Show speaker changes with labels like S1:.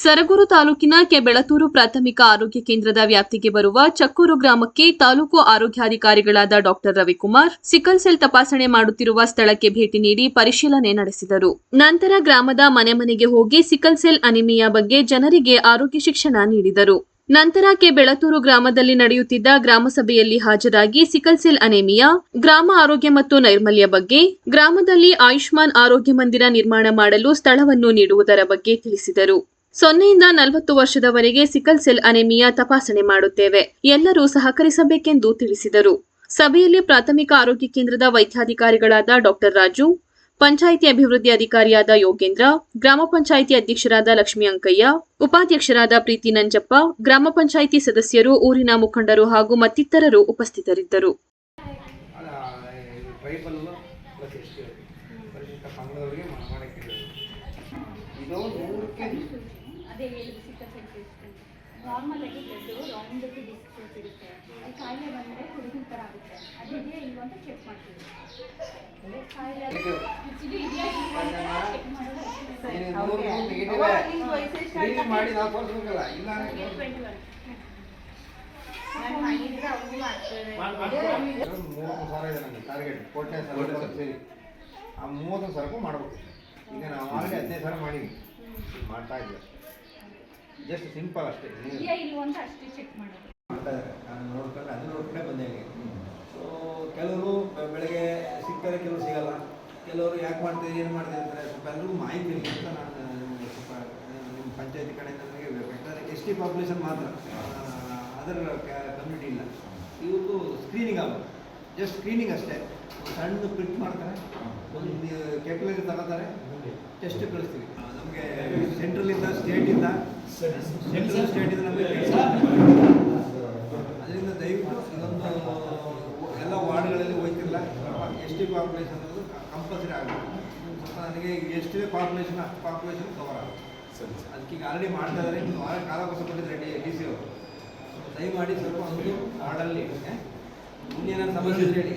S1: ಸರಗೂರು ತಾಲೂಕಿನ ಕೆಬೆಳತೂರು ಪ್ರಾಥಮಿಕ ಆರೋಗ್ಯ ಕೇಂದ್ರದ ವ್ಯಾಪ್ತಿಗೆ ಬರುವ ಚಕ್ಕೂರು ಗ್ರಾಮಕ್ಕೆ ತಾಲೂಕು ಆರೋಗ್ಯಾಧಿಕಾರಿಗಳಾದ ಡಾಕ್ಟರ್ ರವಿಕುಮಾರ್ ಸಿಕಲ್ ಸೆಲ್ ತಪಾಸಣೆ ಮಾಡುತ್ತಿರುವ ಸ್ಥಳಕ್ಕೆ ಭೇಟಿ ನೀಡಿ ಪರಿಶೀಲನೆ ನಡೆಸಿದರು. ನಂತರ ಗ್ರಾಮದ ಮನೆ ಮನೆಗೆ ಹೋಗಿ ಸಿಕಲ್ ಸೆಲ್ ಅನಿಮಿಯಾ ಬಗ್ಗೆ ಜನರಿಗೆ ಆರೋಗ್ಯ ಶಿಕ್ಷಣ ನೀಡಿದರು. ನಂತರ ಕೆ ಬೆಳತೂರು ಗ್ರಾಮದಲ್ಲಿ ನಡೆಯುತ್ತಿದ್ದ ಗ್ರಾಮಸಭೆಯಲ್ಲಿ ಹಾಜರಾಗಿ ಸಿಕಲ್ ಸೆಲ್ ಅನೇಮಿಯಾ, ಗ್ರಾಮ ಆರೋಗ್ಯ ಮತ್ತು ನೈರ್ಮಲ್ಯ ಬಗ್ಗೆ, ಗ್ರಾಮದಲ್ಲಿ ಆಯುಷ್ಮಾನ್ ಆರೋಗ್ಯ ಮಂದಿರ ನಿರ್ಮಾಣ ಮಾಡಲು ಸ್ಥಳವನ್ನು ನೀಡುವುದರ ಬಗ್ಗೆ ತಿಳಿಸಿದರು. ಸೊನ್ನೆಯಿಂದ ನಲವತ್ತು ವರ್ಷದವರೆಗೆ ಸಿಕಲ್ ಸೆಲ್ ಅನೆಮಿಯಾ ತಪಾಸಣೆ ಮಾಡುತ್ತೇವೆ. ಎಲ್ಲರೂ ಸಹಕರಿಸಬೇಕೆಂದು ತಿಳಿಸಿದರು. ಸಭೆಯಲ್ಲಿ ಪ್ರಾಥಮಿಕ ಆರೋಗ್ಯ ಕೇಂದ್ರದ ವೈದ್ಯಾಧಿಕಾರಿಗಳಾದ ಡಾಕ್ಟರ್ ರಾಜು, ಪಂಚಾಯಿತಿ ಅಭಿವೃದ್ಧಿ ಅಧಿಕಾರಿಯಾದ ಯೋಗೇಂದ್ರ, ಗ್ರಾಮ ಪಂಚಾಯಿತಿ ಅಧ್ಯಕ್ಷರಾದ ಲಕ್ಷ್ಮೀ ಅಂಕಯ್ಯ, ಉಪಾಧ್ಯಕ್ಷರಾದ ಪ್ರೀತಿ ನಂಜಪ್ಪ, ಗ್ರಾಮ ಪಂಚಾಯಿತಿ ಸದಸ್ಯರು, ಊರಿನ ಮುಖಂಡರು ಹಾಗೂ ಮತ್ತಿತರರು ಉಪಸ್ಥಿತರಿದ್ದರು.
S2: ಇದು. ನೂರಕ್ಕೆ
S3: ಅದೇ ಹೇಳಿದ್ರು ಸಿಕ್ಕ ನಾರ್ಮಲ್ ಆಗಿ ಬ್ಲಡ್ ರೌಂಡ್ ಇರುತ್ತೆ. ಕಾಯಿಲೆ ಬಂದರೆ ಹುಡುಗಿನ ಥರ ಆಗುತ್ತೆ. ಅದಿದೆಯಾ ಇಲ್ವಾ ಅಂತ ಚೆಕ್ ಮಾಡ್ತೀವಿ. ಅದೇ ಕಾಯಿಲೆ ಇದೆಯಾ ಅಂತ ಚೆಕ್ ಮಾಡೋದು
S2: ಮಾಡಿ ಸೇರಿ ಆ ಮೂವತ್ತು ಮಾಡಬೇಕು ಈಗ ನಾವು ಆಲ್ರೆಡಿ ಹದಿನೈದು ಸಾವಿರ ಮಾಡೀವಿ ಮಾಡ್ತಾ ಇದ್ದೀವಿ ಜಸ್ಟ್ ಸಿಂಪಲ್ ಅಷ್ಟೇ. ನೀವು
S3: ಇದೆಯಾ ಇಲ್ವಾ ಅಂತ ಅಷ್ಟೇ ಚೆಕ್ ಮಾಡೋದು.
S2: ಮಾಡ್ತಾ ಇದ್ದಾರೆ ನಾನು ನೋಡ್ಕೊಂಡು ಅದನ್ನ ನೋಡ್ಕೊಂಡೇ ಬಂದೆ ಇಲ್ಲಿ ಸೊ ಕೆಲವರು ಬೆ- ಬೆಳಗ್ಗೆ ಸಿಗ್ತಾರೆ ಕೆಲವರು ಸಿಗಲ್ಲ. ಕೆಲವರು ಯಾಕೆ ಮಾಡ್ತೀರಿ ಏನು ಮಾಡ್ತೀರಿ ಅಂತಾರೆ ಸ್ವಲ್ಪ ಎಲ್ಲರಿಗೂ ಮಾಹಿತಿ ಇಲ್ಲ ಅಂತ ನಾನು ನಿಮ್ಗೆ ಸ್ವಲ್ಪ ನಿಮ್ಮ ಪಂಚಾಯತಿ ಕಡೆಯಿಂದ ನನಗೆ ಬೇಕು ಯಾಕಂದರೆ ಎಸ್ ಟಿ ಪಾಪ್ಯುಲೇಷನ್ ಮಾತ್ರ. ಅದರ ಕಮ್ಯುನಿಟಿ ಇಲ್ಲ. ಇವತ್ತು ಸ್ಕ್ರೀನಿಂಗ್ ಆಗೋದು. ಜಸ್ಟ್ ಸ್ಕ್ರೀನಿಂಗ್ ಅಷ್ಟೇ. ಒಂದು ಸಣ್ಣ ಪ್ರಿಂಟ್ ಮಾಡ್ತಾರೆ. ಒಂದು ಕೆಪಲರಿ ತಗೋತಾರೆ. ಟೆಸ್ಟ್ ಕಳಿಸ್ತೀವಿ. ನಮಗೆ ಸೆಂಟ್ರಲಿಂದ ಸ್ಟೇಟಿಂದ ಅದರಿಂದ ದಯವಿಟ್ಟು ಇದೊಂದು ಎಲ್ಲ ವಾರ್ಡ್ಗಳಲ್ಲಿ ಹೋಯ್ತಿಲ್ಲ. ಎಸ್ ಟಿ ಪಾಪ್ಯುಲೇಷನ್ ಅನ್ನೋದು ಕಂಪಲ್ಸರಿ ಆಗಬೇಕು ನನಗೆ ನನಗೆ ಎಷ್ಟಿದೆ ಪಾಪ್ಯುಲೇಷನ್ ಪಾಪ್ಯುಲೇಷನ್ ಕವರ್ ಆಗುತ್ತೆ. ಅದಕ್ಕೆ ಈಗ ಆಲ್ರೆಡಿ ಮಾಡ್ತಾ ಇದ್ದಾರೆ. ಇನ್ನು ವಾರ ಕಾಲ ಕೊಟ್ಟಿದ್ದಾರೆ ಡಿ ಡಿ ಸಿ ಅವರು. ದಯಮಾಡಿ ಸ್ವಲ್ಪ ಒಂದು ವಾರ್ಡಲ್ಲಿ ಇನ್ನೇನಾದ್ರು ಸಮಸ್ಯೆ ಹೇಳಿ